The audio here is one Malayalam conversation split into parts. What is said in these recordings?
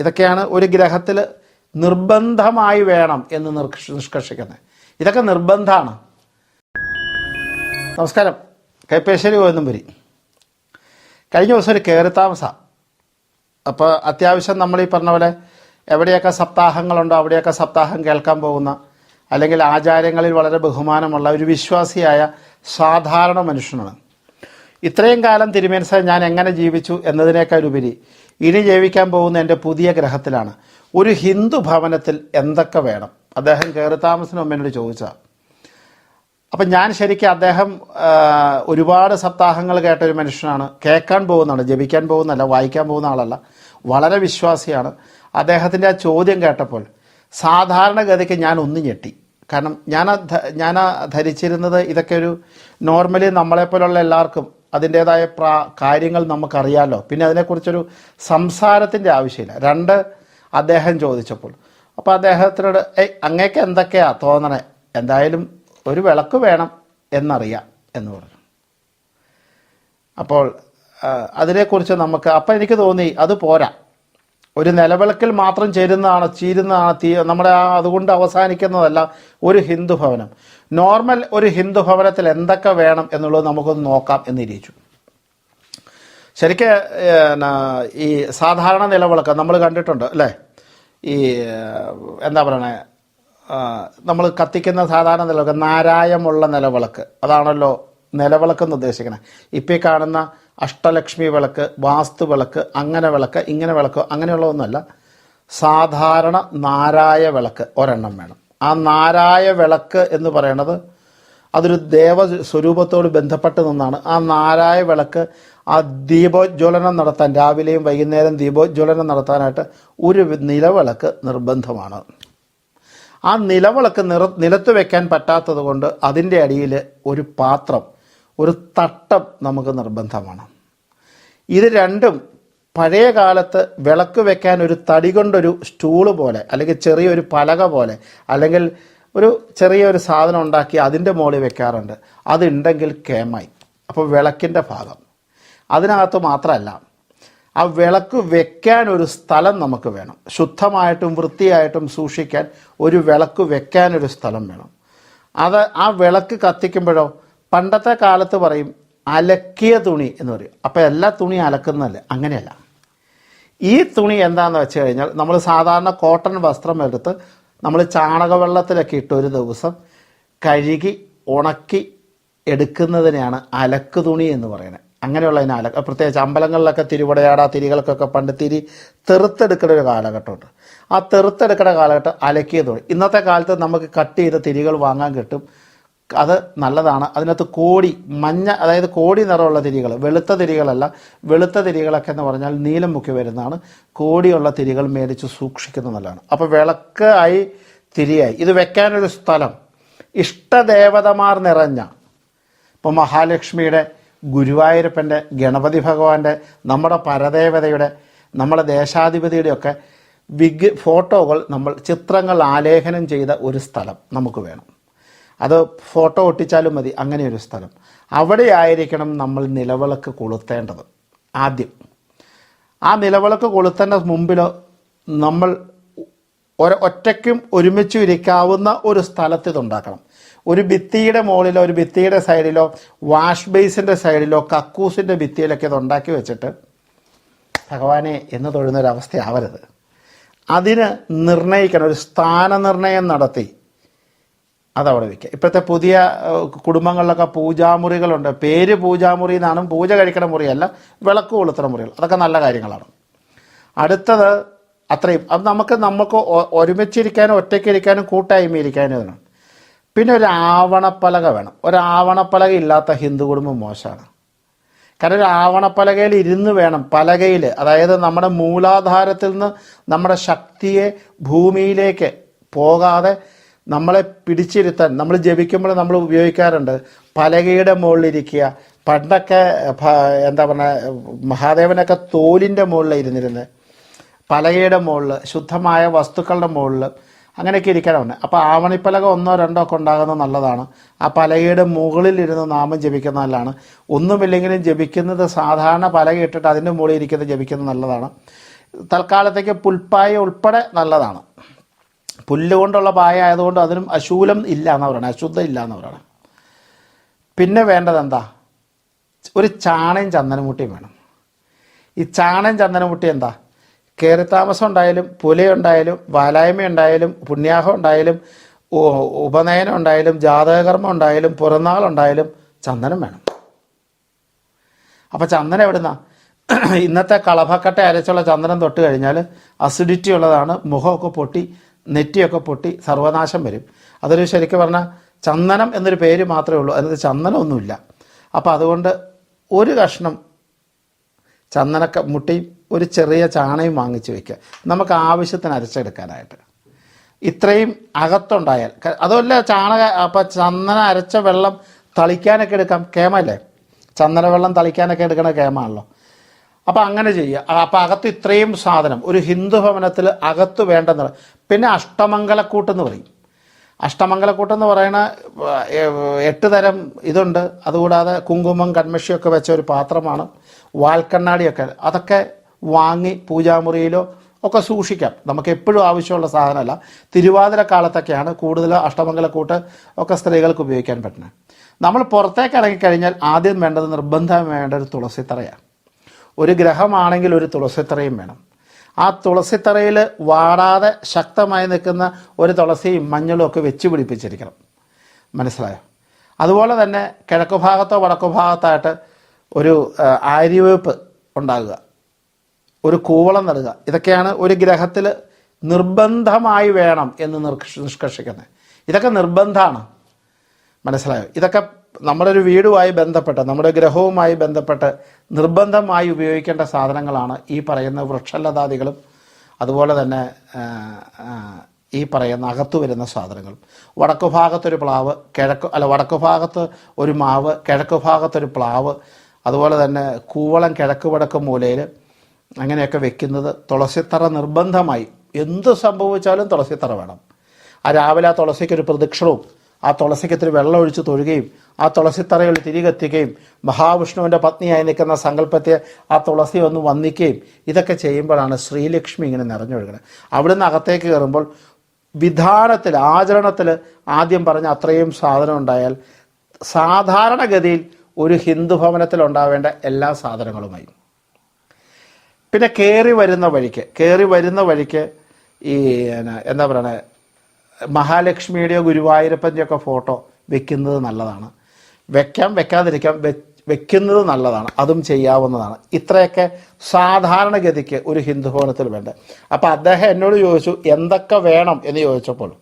ഇതൊക്കെയാണ് ഒരു ഗ്രഹത്തിൽ നിർബന്ധമായി വേണം എന്ന് നിഷ്കർഷ- നിഷ്കർഷിക്കുന്നത്. ഇതൊക്കെ നിർബന്ധമാണ് നമസ്കാരം. കൈപ്പേശ്ശേരി ഗോവിന്ദംപുരി. കഴിഞ്ഞ ദിവസം ഒരു കയറി താമസം അപ്പോൾ അത്യാവശ്യം നമ്മൾ ഈ പറഞ്ഞ പോലെ എവിടെയൊക്കെ സപ്താഹങ്ങളുണ്ടോ അവിടെയൊക്കെ സപ്താഹം കേൾക്കാൻ പോകുന്ന അല്ലെങ്കിൽ ആചാര്യങ്ങളിൽ വളരെ ബഹുമാനമുള്ള ഒരു വിശ്വാസിയായ സാധാരണ മനുഷ്യനാണ്. ഇത്രയും കാലം തിരുമേനിസ ഞാൻ എങ്ങനെ ജീവിച്ചു എന്നതിനേക്കാൾ ഉപരി ഇനി ജീവിക്കാൻ പോകുന്ന എന്റെ പുതിയ ഗ്രഹത്തിലാണ്. ഒരു ഹിന്ദു ഭവനത്തിൽ എന്തൊക്കെ വേണം? അദ്ദേഹം കയറി താമസിന് എന്നോട് ചോദിച്ചതാണ് അപ്പം ഞാൻ ശരിക്കും അദ്ദേഹം ഒരുപാട് സപ്താഹങ്ങൾ കേട്ട ഒരു മനുഷ്യനാണ്. കേൾക്കാൻ പോകുന്നതാണ് ജപിക്കാൻ പോകുന്നതല്ല വായിക്കാൻ പോകുന്ന ആളല്ല. വളരെ വിശ്വാസിയാണ്. അദ്ദേഹത്തിന്റെ ആ ചോദ്യം കേട്ടപ്പോൾ സാധാരണഗതിക്ക് ഞാൻ ഒന്ന് ഞെട്ടി. കാരണം ഞാൻ ഞാൻ ധരിച്ചിരുന്നത് ഇതൊക്കെ ഒരു നോർമലി നമ്മളെപ്പോലുള്ള എല്ലാവർക്കും അതിന്റേതായ പ്രാ കാര്യങ്ങൾ നമുക്കറിയാമല്ലോ പിന്നെ അതിനെക്കുറിച്ചൊരു സംസാരത്തിന്റെ ആവശ്യമില്ല. രണ്ട് അദ്ദേഹം ചോദിച്ചപ്പോൾ. അപ്പോൾ അദ്ദേഹത്തിനോട് ഏയ് അങ്ങേക്ക് എന്തൊക്കെയാ തോന്നണേ? എന്തായാലും ഒരു വിളക്ക് വേണം എന്നറിയാം എന്ന് പറഞ്ഞു. അപ്പോൾ അതിനെക്കുറിച്ച് നമുക്ക് അപ്പം എനിക്ക് തോന്നി അത് പോരാ. ഒരു നിലവിളക്കിൽ മാത്രം ചേരുന്നതാണ് ചീരുന്നതാണ് തീ നമ്മുടെ ആ അതുകൊണ്ട് അവസാനിക്കുന്നതല്ല ഒരു ഹിന്ദു ഭവനം. നോർമൽ ഒരു ഹിന്ദു ഭവനത്തിൽ എന്തൊക്കെ വേണം എന്നുള്ളത് നമുക്കൊന്ന് നോക്കാം എന്നിരിച്ചു ശരിക്ക് ഈ സാധാരണ നിലവിളക്ക് നമ്മൾ കണ്ടിട്ടുണ്ട് അല്ലേ? ഈ എന്താ പറയണേ നമ്മൾ കത്തിക്കുന്ന സാധാരണ നിലവിളക്ക് നാരായമുള്ള നിലവിളക്ക് അതാണല്ലോ നിലവിളക്ക് ഇപ്പം ഈ കാണുന്ന അഷ്ടലക്ഷ്മി വിളക്ക് വാസ്തു വിളക്ക് അങ്ങനെ വിളക്ക് ഇങ്ങനെ വിളക്ക് അങ്ങനെയുള്ള ഒന്നുമല്ല സാധാരണ നാരായ വിളക്ക് ഒരെണ്ണം വേണം. ആ നാരായ വിളക്ക് എന്ന് പറയണത് അതൊരു ദേവ സ്വരൂപത്തോട് ബന്ധപ്പെട്ട് നിന്നാണ്. ആ നാരായ വിളക്ക് ആ ദീപോജ്വലനം നടത്താൻ രാവിലെയും വൈകുന്നേരം ദീപോജ്വലനം നടത്താനായിട്ട് ഒരു നിലവിളക്ക് നിർബന്ധമാണ്. ആ നിലവിളക്ക് നിറ നിലത്ത് വെക്കാൻ പറ്റാത്തത് കൊണ്ട് അതിന്റെ അടിയിൽ ഒരു പാത്രം ഒരു തട്ടം നമുക്ക് നിർബന്ധമാണ്. ഇത് രണ്ടും പഴയ കാലത്ത് വിളക്ക് വെക്കാൻ ഒരു തടി കൊണ്ടൊരു സ്റ്റൂൾ പോലെ അല്ലെങ്കിൽ ചെറിയൊരു പലക പോലെ അല്ലെങ്കിൽ ഒരു ചെറിയൊരു സാധനം ഉണ്ടാക്കി അതിന്റെ മുകളിൽ വെക്കാറുണ്ട്. അതുണ്ടെങ്കിൽ കേമായി അപ്പോൾ വിളക്കിന്റെ ഭാഗം. അതിനകത്ത് മാത്രമല്ല ആ വിളക്ക് വെക്കാൻ ഒരു സ്ഥലം നമുക്ക് വേണം. ശുദ്ധമായിട്ടും വൃത്തിയായിട്ടും സൂക്ഷിക്കാൻ ഒരു വിളക്ക് വെക്കാനൊരു സ്ഥലം വേണം. അത് ആ വിളക്ക് കത്തിക്കുമ്പോഴോ പണ്ടത്തെ കാലത്ത് പറയും അലക്കിയ തുണി എന്ന് പറയും. അപ്പോൾ എല്ലാ തുണി അലക്കുന്നതല്ലേ? അങ്ങനെയല്ല. ഈ തുണി എന്താണെന്ന് വെച്ച് കഴിഞ്ഞാൽ നമ്മൾ സാധാരണ കോട്ടൺ വസ്ത്രം എടുത്ത് നമ്മൾ ചാണകവെള്ളത്തിലൊക്കെ ഇട്ട് ഒരു ദിവസം കഴുകി ഉണക്കി എടുക്കുന്നതിനെയാണ് അലക്ക് തുണി എന്ന് പറയുന്നത്. അങ്ങനെയുള്ളതിന് അലക്ക്. പ്രത്യേകിച്ച് അമ്പലങ്ങളിലൊക്കെ തിരുവടയാട തിരികൾക്കൊക്കെ പണ്ട് തിരി തെറുത്തെടുക്കുന്ന ഒരു കാലഘട്ടമുണ്ട്. ആ തെറുത്തെടുക്കുന്ന കാലഘട്ടം അലക്കിയ തുണി. ഇന്നത്തെ കാലത്ത് നമുക്ക് കട്ട് ചെയ്ത തിരികൾ വാങ്ങാൻ കിട്ടും. അത് നല്ലതാണ്. അതിനകത്ത് കോടി മഞ്ഞ അതായത് കോടി നിറമുള്ള തിരികൾ വെളുത്ത തിരികളല്ല വെളുത്ത തിരികളൊക്കെ എന്ന് പറഞ്ഞാൽ നീലം മുക്കി വരുന്നതാണ്. കോടിയുള്ള തിരികൾ മേടിച്ച് സൂക്ഷിക്കുന്നത് നല്ലതാണ്. അപ്പോൾ വിളക്ക് ആയി തിരിയായി. ഇത് വെക്കാനൊരു സ്ഥലം. ഇഷ്ടദേവതമാർ നിറഞ്ഞ ഇപ്പോൾ മഹാലക്ഷ്മിയുടെ ഗുരുവായൂരപ്പന്റെ ഗണപതി ഭഗവാന്റെ നമ്മുടെ പരദേവതയുടെ നമ്മുടെ ദേശാധിപതിയുടെ ഒക്കെ വിഗ് ഫോട്ടോകൾ നമ്മൾ ചിത്രങ്ങൾ ആലേഖനം ചെയ്ത ഒരു സ്ഥലം നമുക്ക് വേണം. അത് ഫോട്ടോ ഒട്ടിച്ചാലും മതി അങ്ങനെ ഒരു സ്ഥലം. അവിടെ ആയിരിക്കണം നമ്മൾ നിലവിളക്ക് കൊളുത്തേണ്ടത് ആദ്യം. ആ നിലവിളക്ക് കൊളുത്തേണ്ട മുമ്പിൽ നമ്മൾ ഒറ്റയ്ക്കും ഒരുമിച്ചും ഇരിക്കാവുന്ന ഒരു സ്ഥലത്ത് ഇതുണ്ടാക്കണം. ഒരു ഭിത്തിയുടെ മുകളിലോ ഒരു ഭിത്തിയുടെ സൈഡിലോ വാഷ് ബേസിന്റെ സൈഡിലോ കക്കൂസിന്റെ ഭിത്തിയിലൊക്കെ ഇത് ഉണ്ടാക്കി വെച്ചിട്ട് ഭഗവാനെ എന്ന് തൊഴുന്നൊരവസ്ഥയാവരുത് അതിന് നിർണയിക്കണം ഒരു സ്ഥാനനിർണയം നടത്തി. അതവിടെ വെക്കുക ഇപ്പോഴത്തെ പുതിയ കുടുംബങ്ങളിലൊക്കെ പൂജാമുറികളുണ്ട്. പേര് പൂജാമുറി എന്നാണ് പൂജ കഴിക്കണ മുറിയല്ല വിളക്ക് കൊളുത്തണ മുറികൾ. അതൊക്കെ നല്ല കാര്യങ്ങളാണ്. അടുത്തത് അത്രയും. അത് നമുക്ക് നമുക്ക് ഒരുമിച്ചിരിക്കാനും ഒറ്റയ്ക്കിരിക്കാനും കൂട്ടായ്മ ഇരിക്കാനും ഇതിനാണ്. പിന്നെ ഒരു ആവണപ്പലക വേണം. ഒരു ആവണപ്പലക ഇല്ലാത്ത ഹിന്ദു കുടുംബം മോശമാണ്. കാരണം ഒരു ആവണപ്പലകയിൽ ഇരുന്ന് വേണം പലകയിൽ. അതായത് നമ്മുടെ മൂലാധാരത്തിൽ നിന്ന് നമ്മുടെ ശക്തിയെ ഭൂമിയിലേക്ക് പോകാതെ നമ്മളെ പിടിച്ചിരുത്താൻ നമ്മൾ ജപിക്കുമ്പോൾ നമ്മൾ ഉപയോഗിക്കാറുണ്ട്. പലകയുടെ മുകളിലിരിക്കുക. പണ്ടൊക്കെ എന്താ പറയുക മഹാദേവനൊക്കെ തോലിന്റെ മുകളിൽ ഇരുന്നിരുന്നത് പലകയുടെ മുകളിൽ ശുദ്ധമായ വസ്തുക്കളുടെ മുകളിൽ അങ്ങനെയൊക്കെ ഇരിക്കാനാണ് അപ്പോൾ ആവണിപ്പലക ഒന്നോ രണ്ടോ ഒക്കെ ഉണ്ടാകുന്നത് നല്ലതാണ്. ആ പലകയുടെ മുകളിൽ ഇരുന്ന് നാമം ജപിക്കുന്ന നല്ലതാണ്. ഒന്നുമില്ലെങ്കിലും ജപിക്കുന്നത് സാധാരണ പലക ഇട്ടിട്ട് അതിന്റെ മുകളിൽ ഇരിക്കുന്നത് ജപിക്കുന്നത് നല്ലതാണ്. തൽക്കാലത്തേക്ക് പുൽപ്പായ ഉൾപ്പെടെ നല്ലതാണ്. പുല്ല് കൊണ്ടുള്ള പായ ആയതുകൊണ്ട് അതിനും അശൂലം ഇല്ല എന്ന് പറയണം അശുദ്ധം ഇല്ല എന്ന് പറയണം പിന്നെ വേണ്ടത് എന്താ ഒരു ചാണയും ചന്ദനമുട്ടിയും വേണം. ഈ ചാണയും ചന്ദനമുട്ടി എന്താ? കയറി താമസം ഉണ്ടായാലും പുലയുണ്ടായാലും വാലായ്മ ഉണ്ടായാലും പുണ്യാഹം ഉണ്ടായാലും ഉപനയനം ഉണ്ടായാലും ജാതകകർമ്മം ഉണ്ടായാലും പുറന്നാളുണ്ടായാലും ചന്ദനം വേണം. അപ്പോൾ ചന്ദനം എവിടുന്ന? ഇന്നത്തെ കളഭക്കട്ട അരച്ചുള്ള ചന്ദനം തൊട്ട് കഴിഞ്ഞാൽ അസിഡിറ്റി ഉള്ളതാണ് മുഖമൊക്കെ പൊട്ടി നെറ്റിയൊക്കെ പൊട്ടി സർവനാശം വരും. അതൊരു ശരിക്കും പറഞ്ഞാൽ ചന്ദനം എന്നൊരു പേര് മാത്രമേ ഉള്ളൂ. അതിനകത്ത് ചന്ദനമൊന്നുമില്ല. അപ്പോൾ അതുകൊണ്ട് ഒരു കഷ്ണം ചന്ദനക്ക മുട്ടിയും ഒരു ചെറിയ ചാണയും വാങ്ങിച്ച് വെക്കുക. നമുക്ക് ആവശ്യത്തിന് അരച്ചെടുക്കാനായിട്ട്. ഇത്രയും അകത്തുണ്ടായാൽ അതുമല്ല ചാണക അപ്പം ചന്ദന അരച്ച വെള്ളം തളിക്കാനൊക്കെ എടുക്കാം. കേമല്ലേ? ചന്ദന വെള്ളം തളിക്കാനൊക്കെ എടുക്കണ കേമാണല്ലോ. അപ്പം അങ്ങനെ ചെയ്യുക. അപ്പം അകത്ത് ഇത്രയും സാധനം ഒരു ഹിന്ദു ഭവനത്തിൽ അകത്ത് വേണ്ടെന്ന് പിന്നെ അഷ്ടമംഗലക്കൂട്ടെന്ന് പറയും. അഷ്ടമംഗലക്കൂട്ടെന്ന് പറയുന്ന എട്ട് തരം ഇതുണ്ട്. അതുകൂടാതെ കുങ്കുമം കൺമഷിയൊക്കെ വെച്ച ഒരു പാത്രമാണ്. വാൽക്കണ്ണാടിയൊക്കെ. അതൊക്കെ വാങ്ങി പൂജാമുറിയിലോ ഒക്കെ സൂക്ഷിക്കാം. നമുക്ക് എപ്പോഴും ആവശ്യമുള്ള സാധനമല്ല. തിരുവാതിര കാലത്തൊക്കെയാണ് കൂടുതൽ അഷ്ടമംഗലക്കൂട്ട് ഒക്കെ സ്ത്രീകൾക്ക് ഉപയോഗിക്കാൻ പറ്റുന്നത്. നമ്മൾ പുറത്തേക്ക് ഇറങ്ങിക്കഴിഞ്ഞാൽ ആദ്യം വേണ്ടത് നിർബന്ധം വേണ്ട ഒരു തുളസിത്തറയാണ്. ഒരു ഗ്രഹമാണെങ്കിൽ ഒരു തുളസിത്തറയും വേണം. ആ തുളസിത്തറയിൽ വാടാതെ ശക്തമായി നിൽക്കുന്ന ഒരു തുളസിയും മഞ്ഞളും ഒക്കെ വെച്ച് പിടിപ്പിച്ചിരിക്കണം. മനസ്സിലായോ? അതുപോലെ തന്നെ കിഴക്കു ഭാഗത്തോ വടക്കു ഭാഗത്തായിട്ട് ഒരു ആര്യവേപ്പ് ഉണ്ടാകുക. ഒരു കൂവളം നടുക ഇതൊക്കെയാണ് ഒരു ഗ്രഹത്തിൽ നിർബന്ധമായി വേണം എന്ന് നിഷ്കർഷിക്കുന്നത്. ഇതൊക്കെ നിർബന്ധമാണ്. മനസ്സിലായോ? ഇതൊക്കെ നമ്മുടെ ഒരു വീടുമായി ബന്ധപ്പെട്ട് നമ്മുടെ ഗ്രഹവുമായി ബന്ധപ്പെട്ട് നിർബന്ധമായി ഉപയോഗിക്കേണ്ട സാധനങ്ങളാണ് ഈ പറയുന്ന വൃക്ഷലതാദികളും അതുപോലെ തന്നെ ഈ പറയുന്ന അകത്തു വരുന്ന സാധനങ്ങളും. വടക്കു ഭാഗത്തൊരു പ്ലാവ് കിഴക്ക് അല്ല വടക്കു ഭാഗത്ത് ഒരു മാവ് കിഴക്ക് ഭാഗത്തൊരു പ്ലാവ് അതുപോലെ തന്നെ കൂവളം കിഴക്ക് വടക്ക് മൂലയിൽ അങ്ങനെയൊക്കെ വെക്കുന്നത് തുളസിത്തറ നിർബന്ധമായി. എന്ത് സംഭവിച്ചാലും തുളസിത്തറ വേണം. ആ രാവിലെ ആ തുളസിക്കൊരു പ്രദക്ഷിണവും ആ തുളസിക്കത്തിൽ വെള്ളമൊഴിച്ച് തൊഴുകയും ആ തുളസിത്തറയിൽ തിരി കത്തിക്കുകയും മഹാവിഷ്ണുവിന്റെ പത്നിയായി നിൽക്കുന്ന സങ്കല്പത്തെ ആ തുളസി ഒന്ന് വന്ദിക്കുകയും ഇതൊക്കെ ചെയ്യുമ്പോഴാണ് ശ്രീലക്ഷ്മി ഇങ്ങനെ നിറഞ്ഞൊഴുകുന്നത്. അവിടുന്ന് അകത്തേക്ക് കയറുമ്പോൾ വിധാനത്തിൽ ആചരണത്തിൽ ആദ്യം പറഞ്ഞ അത്രയും സാധനം ഉണ്ടായാൽ സാധാരണഗതിയിൽ ഒരു ഹിന്ദു ഭവനത്തിൽ ഉണ്ടാവേണ്ട എല്ലാ സാധനങ്ങളുമായി. പിന്നെ കയറി വരുന്ന വഴിക്ക് കയറി വരുന്ന വഴിക്ക് ഈ എന്താ പറയണേ? മഹാലക്ഷ്മിയുടെയോ ഗുരുവായൂരപ്പന്റെയൊക്കെ ഫോട്ടോ വെക്കുന്നത് നല്ലതാണ്. വെക്കാം വെക്കാതിരിക്കാം വെക്കുന്നത് നല്ലതാണ്. അതും ചെയ്യാവുന്നതാണ്. ഇത്രയൊക്കെ സാധാരണഗതിക്ക് ഒരു ഹിന്ദു ഭവനത്തിൽ വേണ്ട. അപ്പം അദ്ദേഹം എന്നോട് ചോദിച്ചു എന്തൊക്കെ വേണം? എന്ന് ചോദിച്ചപ്പോൾ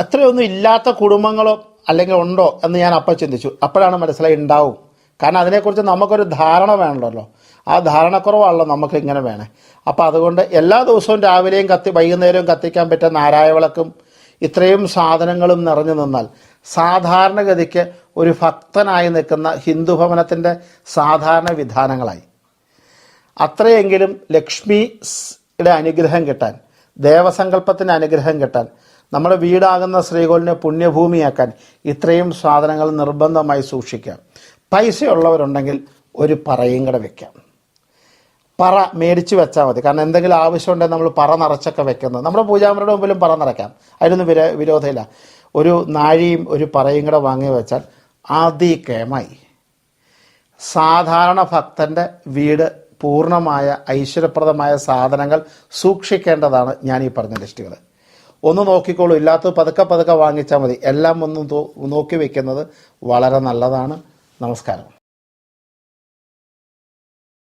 അത്രയൊന്നും ഇല്ലാത്ത കുടുംബങ്ങളോ അല്ലെങ്കിൽ ഉണ്ടോ? എന്ന് ഞാൻ അപ്പം ചിന്തിച്ചു. അപ്പോഴാണ് മനസ്സിലായി ഉണ്ടാവും. കാരണം അതിനെക്കുറിച്ച് നമുക്കൊരു ധാരണ വേണമല്ലോ. ആ ധാരണക്കുറവാണല്ലോ നമുക്ക് ഇങ്ങനെ വേണേ. അപ്പോൾ അതുകൊണ്ട് എല്ലാ ദിവസവും രാവിലെയും കത്തി വൈകുന്നേരവും കത്തിക്കാൻ പറ്റുന്ന നാരായവിളക്കും ഇത്രയും സാധനങ്ങളും നിറഞ്ഞു നിന്നാൽ സാധാരണഗതിക്ക് ഒരു ഭക്തനായി നിൽക്കുന്ന ഹിന്ദു ഭവനത്തിന്റെ സാധാരണ വിധാനങ്ങളായി. അത്രയെങ്കിലും ലക്ഷ്മിയുടെ അനുഗ്രഹം കിട്ടാൻ ദേവസങ്കല്പത്തിന്റെ അനുഗ്രഹം കിട്ടാൻ നമ്മുടെ വീടാകുന്ന ശ്രീകോലിനെ പുണ്യഭൂമിയാക്കാൻ ഇത്രയും സാധനങ്ങൾ നിർബന്ധമായി സൂക്ഷിക്കാം. പൈസയുള്ളവരുണ്ടെങ്കിൽ ഒരു പറയും കൂടെ വെക്കാം. പറ മേടിച്ച് വെച്ചാൽ മതി. കാരണം എന്തെങ്കിലും ആവശ്യമുണ്ടെങ്കിൽ നമ്മൾ പറ നിറച്ചൊക്കെ വെക്കുന്നത്. നമ്മുടെ പൂജാമരുടെ മുമ്പിലും പറ നിറയ്ക്കാം. അതിനൊന്നും വിര വിരോധമില്ല. ഒരു നാഴിയും ഒരു പറയും കൂടെ വാങ്ങി വെച്ചാൽ അതികേമായി സാധാരണ ഭക്തന്റെ വീട് പൂർണമായ ഐശ്വര്യപ്രദമായ സാധനങ്ങൾ സൂക്ഷിക്കേണ്ടതാണ് ഞാൻ ഈ പറഞ്ഞ ലിസ്റ്റുകൾ. ഒന്ന് നോക്കിക്കോളൂ. ഇല്ലാത്തത് പതുക്കെ പതുക്കെ വാങ്ങിച്ചാൽ മതി. എല്ലാം ഒന്ന് നോക്കി വെക്കുന്നത് വളരെ നല്ലതാണ്. നമസ്കാരം.